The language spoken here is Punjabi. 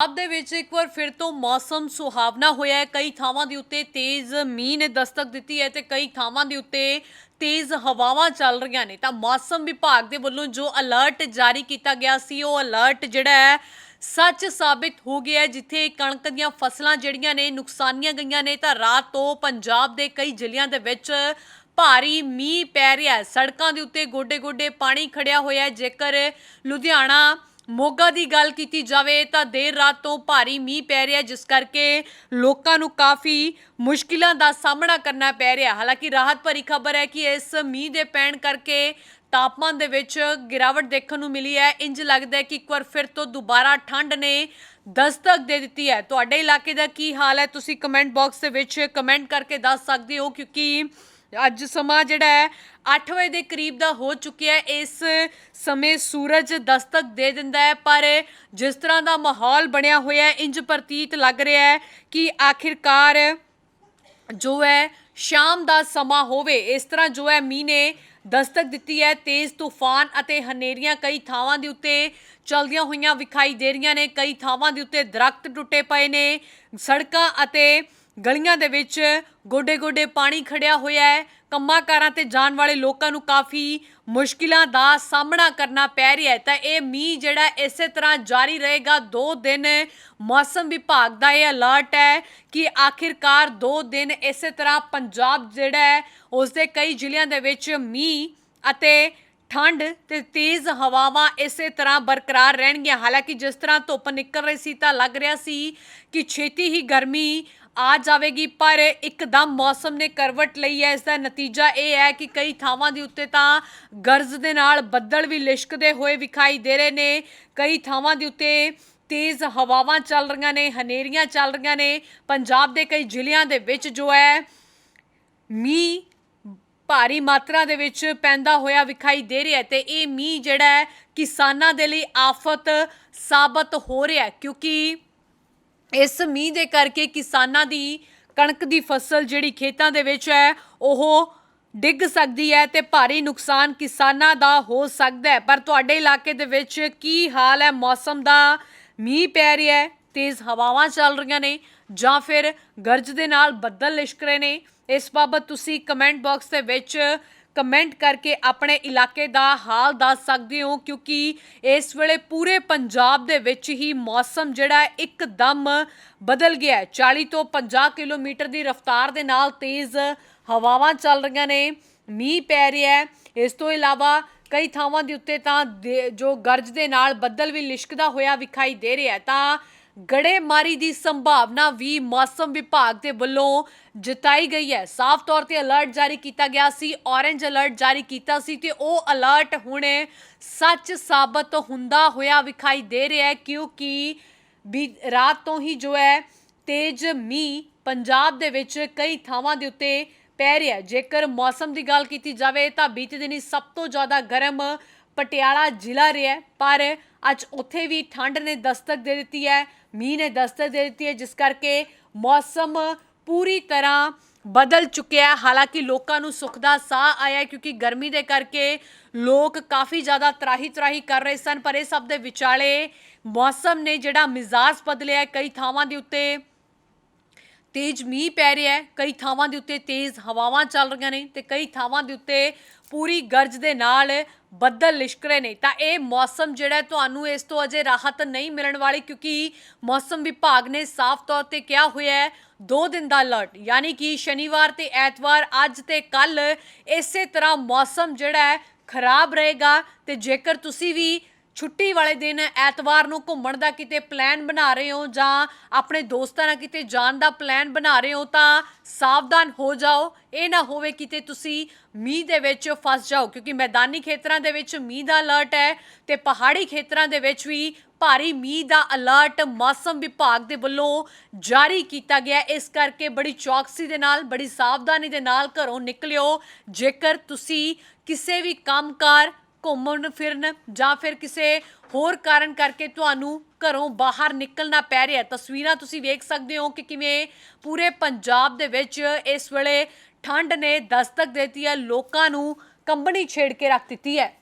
ਪੰਜਾਬ ਦੇ ਵਿੱਚ ਇੱਕ ਵਾਰ ਫਿਰ ਤੋਂ ਮੌਸਮ ਸੁਹਾਵਣਾ ਹੋਇਆ ਹੈ। ਕਈ ਥਾਵਾਂ ਦੇ ਉੱਤੇ ਤੇਜ਼ ਮੀਂਹ ਨੇ ਦਸਤਕ ਦਿੱਤੀ ਹੈ ਤੇ ਕਈ ਥਾਵਾਂ ਦੇ ਉੱਤੇ ਤੇਜ਼ ਹਵਾਵਾਂ ਚੱਲ ਰਹੀਆਂ ਨੇ। ਤਾਂ ਮੌਸਮ ਵਿਭਾਗ ਦੇ ਵੱਲੋਂ ਜੋ ਅਲਰਟ ਜਾਰੀ ਕੀਤਾ ਗਿਆ ਸੀ, ਉਹ ਅਲਰਟ ਜਿਹੜਾ ਹੈ, ਸੱਚ ਸਾਬਿਤ ਹੋ ਗਿਆ ਜਿੱਥੇ ਕਣਕ ਦੀਆਂ ਫਸਲਾਂ ਜਿਹੜੀਆਂ ਨੇ ਨੁਕਸਾਨੀਆਂ ਗਈਆਂ ਨੇ। ਤਾਂ ਰਾਤ ਤੋਂ ਪੰਜਾਬ ਦੇ ਕਈ ਜ਼ਿਲ੍ਹਿਆਂ ਦੇ ਵਿੱਚ ਭਾਰੀ ਮੀਂਹ ਪੈ ਰਿਹਾ ਸੜਕਾਂ ਦੇ ਉੱਤੇ ਗੋਡੇ-ਗੋਡੇ ਪਾਣੀ ਖੜਿਆ ਹੋਇਆ ਜੇਕਰ ਲੁਧਿਆਣਾ ਮੋਗਾ ਦੀ ਗੱਲ ਕੀਤੀ ਜਾਵੇ ਤਾਂ ਦੇਰ ਰਾਤ ਤੋਂ ਭਾਰੀ ਮੀਂਹ ਪੈ ਰਿਹਾ ਜਿਸ ਕਰਕੇ ਲੋਕਾਂ ਨੂੰ ਕਾਫੀ ਮੁਸ਼ਕਿਲਾਂ ਦਾ ਸਾਹਮਣਾ ਕਰਨਾ ਪੈ ਰਿਹਾ ਹਾਲਾਂਕਿ ਰਾਹਤ ਭਰੀ ਖਬਰ ਹੈ ਕਿ ਇਸ ਮੀਂਹ ਦੇ ਪੈਣ ਕਰਕੇ ਤਾਪਮਾਨ ਦੇ ਵਿੱਚ ਗਿਰਾਵਟ ਦੇਖਣ ਨੂੰ ਮਿਲੀ ਹੈ। ਇੰਜ ਲੱਗਦਾ ਹੈ ਕਿ ਇੱਕ ਵਾਰ ਫਿਰ ਤੋਂ ਦੁਬਾਰਾ ਠੰਡ ਨੇ ਦਸਤਕ ਦੇ ਦਿੱਤੀ ਹੈ। ਤੁਹਾਡੇ ਇਲਾਕੇ ਦਾ ਕੀ ਹਾਲ ਹੈ? ਤੁਸੀਂ ਕਮੈਂਟ ਬਾਕਸ ਦੇ ਵਿੱਚ ਕਮੈਂਟ ਕਰਕੇ ਦੱਸ ਸਕਦੇ ਹੋ, ਕਿਉਂਕਿ ਅੱਜ ਸਮਾਂ ਜਿਹੜਾ ਹੈ 8 ਵਜੇ ਦੇ ਕਰੀਬ ਦਾ ਹੋ ਚੁੱਕਿਆ ਹੈ। ਇਸ ਸਮੇਂ ਸੂਰਜ ਦਸਤਕ ਦੇ ਦਿੰਦਾ ਹੈ, ਪਰ ਜਿਸ ਤਰ੍ਹਾਂ ਦਾ ਮਾਹੌਲ ਬਣਿਆ ਹੋਇਆ ਹੈ, ਇੰਜ ਪ੍ਰਤੀਤ ਲੱਗ ਰਿਹਾ ਹੈ ਕਿ ਆਖਿਰਕਾਰ ਜੋ ਹੈ, ਸ਼ਾਮ ਦਾ ਸਮਾਂ ਹੋਵੇ, ਇਸ ਤਰ੍ਹਾਂ ਜੋ ਹੈ, ਮੀਂਹ ਨੇ ਦਸਤਕ ਦਿੱਤੀ ਹੈ, ਤੇਜ਼ ਤੂਫਾਨ ਅਤੇ ਹਨੇਰੀਆਂ ਕਈ ਥਾਵਾਂ ਦੇ ਉੱਤੇ ਚਲਦੀਆਂ ਹੋਈਆਂ ਵਿਖਾਈ ਦੇ ਰਹੀਆਂ ਨੇ, ਕਈ ਥਾਵਾਂ ਦੇ ਉੱਤੇ ਦਰਖਤ ਟੁੱਟੇ ਪਏ ਨੇ, ਸੜਕਾਂ ਅਤੇ ਗਲੀਆਂ ਦੇ ਵਿੱਚ ਗੋਡੇ-ਗੋਡੇ ਪਾਣੀ ਖੜਿਆ ਹੋਇਆ ਹੈ। ਕੰਮਾਂ ਕਾਰਾਂ ਤੇ ਜਾਣ ਵਾਲੇ ਲੋਕਾਂ ਨੂੰ ਕਾਫੀ ਮੁਸ਼ਕਿਲਾਂ ਦਾ ਸਾਹਮਣਾ ਕਰਨਾ ਪੈ ਰਿਹਾ ਹੈ। ਤਾਂ ਇਹ ਮੀਂਹ ਜਿਹੜਾ ਇਸੇ ਤਰ੍ਹਾਂ ਜਾਰੀ ਰਹੇਗਾ। 2 ਦਿਨ ਮੌਸਮ ਵਿਭਾਗ ਦਾ ਇਹ ਅਲਰਟ ਹੈ ਕਿ ਆਖਿਰਕਾਰ 2 ਦਿਨ ਇਸੇ ਤਰ੍ਹਾਂ ਪੰਜਾਬ ਜਿਹੜਾ ਹੈ ਉਸ ਦੇ ਕਈ ਜ਼ਿਲ੍ਹਿਆਂ ਦੇ ਵਿੱਚ ਮੀਂਹ ਅਤੇ ਠੰਡ ਤੇ ਤੇਜ਼ ਹਵਾਵਾਂ ਇਸੇ ਤਰ੍ਹਾਂ ਬਰਕਰਾਰ ਰਹਿਣਗੀਆਂ। ਹਾਲਾਂਕਿ ਜਿਸ ਤਰ੍ਹਾਂ ਧੁੱਪ ਨਿਕਲ ਰਹੀ ਸੀ ਤਾਂ ਲੱਗ ਰਿਹਾ ਸੀ ਕਿ ਛੇਤੀ ਹੀ ਗਰਮੀ ਆ ਜਾਵੇਗੀ, ਪਰ ਇੱਕਦਮ ਮੌਸਮ ਨੇ ਕਰਵਟ ਲਈ ਹੈ। ਇਸ ਦਾ ਨਤੀਜਾ ਇਹ ਹੈ ਕਿ ਕਈ ਥਾਵਾਂ ਦੇ ਉੱਤੇ ਤਾਂ ਗਰਜ ਦੇ ਨਾਲ ਬੱਦਲ ਵੀ ਲਿਸ਼ਕਦੇ ਹੋਏ ਵਿਖਾਈ ਦੇ ਰਹੇ ਨੇ। ਕਈ ਥਾਵਾਂ ਦੇ ਉੱਤੇ ਤੇਜ਼ ਹਵਾਵਾਂ ਚੱਲ ਰਹੀਆਂ ਨੇ, ਹਨੇਰੀਆਂ ਚੱਲ ਰਹੀਆਂ ਨੇ। ਪੰਜਾਬ ਦੇ ਕਈ ਜ਼ਿਲ੍ਹਿਆਂ ਦੇ ਵਿੱਚ ਜੋ ਹੈ, ਮੀਂਹ ਭਾਰੀ ਮਾਤਰਾ ਦੇ ਵਿੱਚ ਪੈਂਦਾ ਹੋਇਆ ਵਿਖਾਈ ਦੇ ਰਿਹਾ ਹੈ ਤੇ ਇਹ ਮੀਂਹ ਜਿਹੜਾ ਹੈ ਕਿਸਾਨਾਂ ਦੇ ਲਈ ਆਫਤ ਸਾਬਤ ਹੋ ਰਿਹਾ ਕਿਉਂਕਿ ਇਸ ਮੀਂਹ ਦੇ ਕਰਕੇ ਕਿਸਾਨਾਂ ਦੀ ਕਣਕ ਦੀ ਫਸਲ ਜਿਹੜੀ ਖੇਤਾਂ ਦੇ ਵਿੱਚ ਹੈ, ਉਹ ਡਿੱਗ ਸਕਦੀ ਹੈ ਤੇ ਭਾਰੀ ਨੁਕਸਾਨ ਕਿਸਾਨਾਂ ਦਾ ਹੋ ਸਕਦਾ ਹੈ। ਪਰ ਤੁਹਾਡੇ ਇਲਾਕੇ ਦੇ ਵਿੱਚ ਕੀ ਹਾਲ ਹੈ? ਮੌਸਮ ਦਾ ਮੀਂਹ ਪੈ ਰਿਹਾ ਹੈ, ਤੇਜ਼ ਹਵਾਵਾਂ ਚੱਲ ਰਹੀਆਂ ਨੇ ਜਾਂ ਫਿਰ ਗਰਜ ਦੇ ਨਾਲ ਬੱਦਲ ਲਿਸ਼ਕ ਰਹੇ ਨੇ? ਇਸ ਬਾਬਤ ਤੁਸੀਂ ਕਮੈਂਟ ਬਾਕਸ ਦੇ ਵਿੱਚ ਕਮੈਂਟ ਕਰਕੇ ਆਪਣੇ ਇਲਾਕੇ ਦਾ ਹਾਲ ਦੱਸ ਸਕਦੇ ਹੋ, ਕਿਉਂਕਿ ਇਸ ਵੇਲੇ ਪੂਰੇ ਪੰਜਾਬ ਦੇ ਵਿੱਚ ਹੀ ਮੌਸਮ ਜਿਹੜਾ ਇੱਕਦਮ ਬਦਲ ਗਿਆ ਹੈ। 40 ਤੋਂ 50 ਕਿਲੋਮੀਟਰ ਦੀ ਰਫ਼ਤਾਰ ਦੇ ਨਾਲ ਤੇਜ਼ ਹਵਾਵਾਂ ਚੱਲ ਰਹੀਆਂ ਨੇ, ਮੀਂਹ ਪੈ ਰਿਹਾ ਹੈ। ਇਸ ਤੋਂ ਇਲਾਵਾ ਕਈ ਥਾਵਾਂ ਦੇ ਉੱਤੇ ਤਾਂ ਦੇ- ਜੋ ਗਰਜ ਦੇ ਨਾਲ ਬੱਦਲ ਵੀ ਲਿਸ਼ਕਦਾ ਹੋਇਆ ਵਿਖਾਈ ਦੇ ਰਿਹਾ ਤਾਂ ਗੜੇਮਾਰੀ ਦੀ ਸੰਭਾਵਨਾ ਵੀ ਮੌਸਮ ਵਿਭਾਗ ਦੇ ਵੱਲੋਂ ਜਤਾਈ ਗਈ ਹੈ। ਸਾਫ਼ ਤੌਰ ਤੇ ਅਲਰਟ ਜਾਰੀ ਕੀਤਾ ਗਿਆ ਸੀ ਔਰੇਂਜ ਅਲਰਟ ਜਾਰੀ ਕੀਤਾ ਸੀ ਤੇ ਉਹ ਅਲਰਟ ਹੁਣ ਸੱਚ ਸਾਬਤ ਹੁੰਦਾ ਹੋਇਆ ਵਿਖਾਈ ਦੇ ਰਿਹਾ ਹੈ ਕਿਉਂਕਿ ਵੀ ਰਾਤ ਤੋਂ ਹੀ ਜੋ ਹੈ ਤੇਜ਼ ਮੀਂਹ ਪੰਜਾਬ ਦੇ ਵਿੱਚ ਕਈ ਥਾਵਾਂ ਦੇ ਉੱਤੇ ਪੈ ਰਿਹਾ ਜੇਕਰ ਮੌਸਮ ਦੀ ਗੱਲ ਕੀਤੀ ਜਾਵੇ ਤਾਂ ਬੀਤੇ ਦਿਨੀ ਸਭ ਤੋਂ ਜ਼ਿਆਦਾ ਗਰਮ ਪਟਿਆਲਾ ਜ਼ਿਲ੍ਹਾ ਰਿਹਾ ਪਰ ਅੱਜ ਉੱਥੇ ਵੀ ਠੰਡ ਨੇ ਦਸਤਕ ਦੇ ਦਿੱਤੀ ਹੈ, ਮੀਂਹ ਨੇ ਦਸਤਕ ਦੇ ਦਿੱਤੀ ਹੈ, ਜਿਸ ਕਰਕੇ ਮੌਸਮ ਪੂਰੀ ਤਰ੍ਹਾਂ ਬਦਲ ਚੁੱਕਿਆ ਹੈ। ਹਾਲਾਂਕਿ ਲੋਕਾਂ ਨੂੰ ਸੁੱਖ ਦਾ ਸਾਹ ਆਇਆ ਹੈ, ਕਿਉਂਕਿ ਗਰਮੀ ਦੇ ਕਰਕੇ ਲੋਕ ਕਾਫੀ ਜ਼ਿਆਦਾ ਤਰਾਹੀ ਤਰਾਹੀ ਕਰ ਰਹੇ ਸਨ, ਪਰ ਇਹ ਸਭ ਦੇ ਵਿਚਾਲੇ ਮੌਸਮ ਨੇ ਜਿਹੜਾ ਮਿਜ਼ਾਜ ਬਦਲਿਆ ਹੈ, ਕਈ ਥਾਵਾਂ ਦੇ ਉੱਤੇ ਤੇਜ਼ ਮੀਂਹ ਪੈ ਰਿਹਾ ਹੈ। ਕਈ ਥਾਵਾਂ ਦੇ ਉੱਤੇ ਤੇਜ਼ ਹਵਾਵਾਂ ਚੱਲ ਰਹੀਆਂ ਨੇ ਤੇ ਕਈ ਥਾਵਾਂ ਦੇ ਉੱਤੇ ਪੂਰੀ ਗਰਜ ਦੇ ਨਾਲ ਬੱਦਲ ਲਿਸ਼ਕ ਰਹੇ ਨੇ। ਤਾਂ ਇਹ ਮੌਸਮ ਜਿਹੜਾ ਤੁਹਾਨੂੰ ਇਸ ਤੋਂ ਅਜੇ ਰਾਹਤ ਨਹੀਂ ਮਿਲਣ ਵਾਲੀ ਕਿਉਂਕਿ ਮੌਸਮ ਵਿਭਾਗ ਨੇ ਸਾਫ਼ ਤੌਰ ਤੇ ਕਿਹਾ ਹੋਇਆ ਹੈ, ਦੋ ਦਿਨ ਦਾ ਅਲਰਟ। ਯਾਨੀ ਕਿ ਸ਼ਨੀਵਾਰ ਤੇ ਐਤਵਾਰ, ਅੱਜ ਤੇ ਕੱਲ ਇਸੇ ਤਰ੍ਹਾਂ ਮੌਸਮ ਜਿਹੜਾ ਹੈ, ਖਰਾਬ ਰਹੇਗਾ ਤੇ ਜੇਕਰ ਤੁਸੀਂ ਵੀ ਛੁੱਟੀ ਵਾਲੇ ਦਿਨ ਐਤਵਾਰ ਨੂੰ ਘੁੰਮਣ ਦਾ ਕਿਤੇ ਪਲਾਨ ਬਣਾ ਰਹੇ ਹੋ ਜਾਂ ਆਪਣੇ ਦੋਸਤਾਂ ਨਾਲ ਕਿਤੇ ਜਾਣ ਦਾ ਪਲਾਨ ਬਣਾ ਰਹੇ ਹੋ ਤਾਂ ਸਾਵਧਾਨ ਹੋ ਜਾਓ। ਇਹ ਨਾ ਹੋਵੇ ਕਿਤੇ ਤੁਸੀਂ ਮੀਂਹ ਦੇ ਵਿੱਚ ਫਸ ਜਾਓ, ਕਿਉਂਕਿ ਮੈਦਾਨੀ ਖੇਤਰਾਂ ਦੇ ਵਿੱਚ ਮੀਂਹ ਦਾ ਅਲਰਟ ਹੈ ਤੇ ਪਹਾੜੀ ਖੇਤਰਾਂ ਦੇ ਵਿੱਚ ਵੀ ਭਾਰੀ ਮੀਂਹ ਦਾ ਅਲਰਟ ਮੌਸਮ ਵਿਭਾਗ ਦੇ ਵੱਲੋਂ ਜਾਰੀ ਕੀਤਾ ਗਿਆ। ਇਸ ਕਰਕੇ ਬੜੀ ਚੌਕਸੀ ਦੇ ਨਾਲ, ਬੜੀ ਸਾਵਧਾਨੀ ਦੇ ਨਾਲ ਘਰੋਂ ਨਿਕਲਿਓ। ਜੇਕਰ ਤੁਸੀਂ ਕਿਸੇ ਵੀ ਕੰਮਕਾਰ ਘੁੰਮਣ ਫਿਰਨ ਜਾਂ ਫਿਰ ਕਿਸੇ ਹੋਰ ਕਾਰਨ ਕਰਕੇ ਤੁਹਾਨੂੰ ਘਰੋਂ ਬਾਹਰ ਨਿਕਲਣਾ ਪੈ ਰਿਹਾ ਤਸਵੀਰਾਂ ਤੁਸੀਂ ਵੇਖ ਸਕਦੇ ਹੋ ਕਿ ਕਿਵੇਂ ਪੂਰੇ ਪੰਜਾਬ ਦੇ ਵਿੱਚ ਇਸ ਵੇਲੇ ਠੰਡ ਨੇ ਦਸਤਕ ਦਿੱਤੀ ਹੈ, ਲੋਕਾਂ ਨੂੰ ਕੰਬਣੀ ਛੇੜ ਕੇ ਰੱਖ ਦਿੱਤੀ ਹੈ।